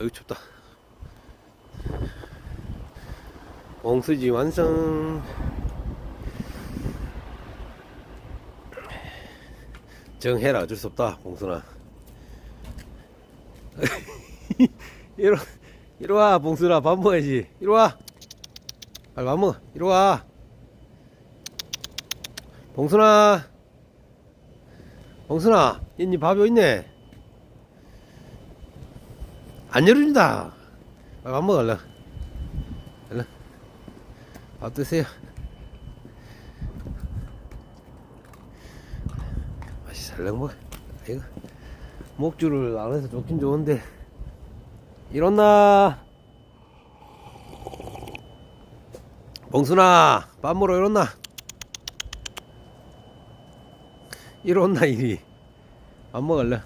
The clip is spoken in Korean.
아유 춥다. 옹수지 완성. 정해라 어쩔 수 없다 봉순아. 이리 이리 와 봉순아 밥 먹어야지. 이리 와. 빨리 밥 먹어. 이리 와. 봉순아. 봉순아 이니 밥이 어딨네 안 빨리 밥 먹어 얼른 얼른 밥 드세요. 맛이 살랑 먹어. 이거 목줄을 안 해서 좋긴 좋은데. 일어나. 봉순아 밥 먹으러 일어나. 일어나 이리. 밥 먹을래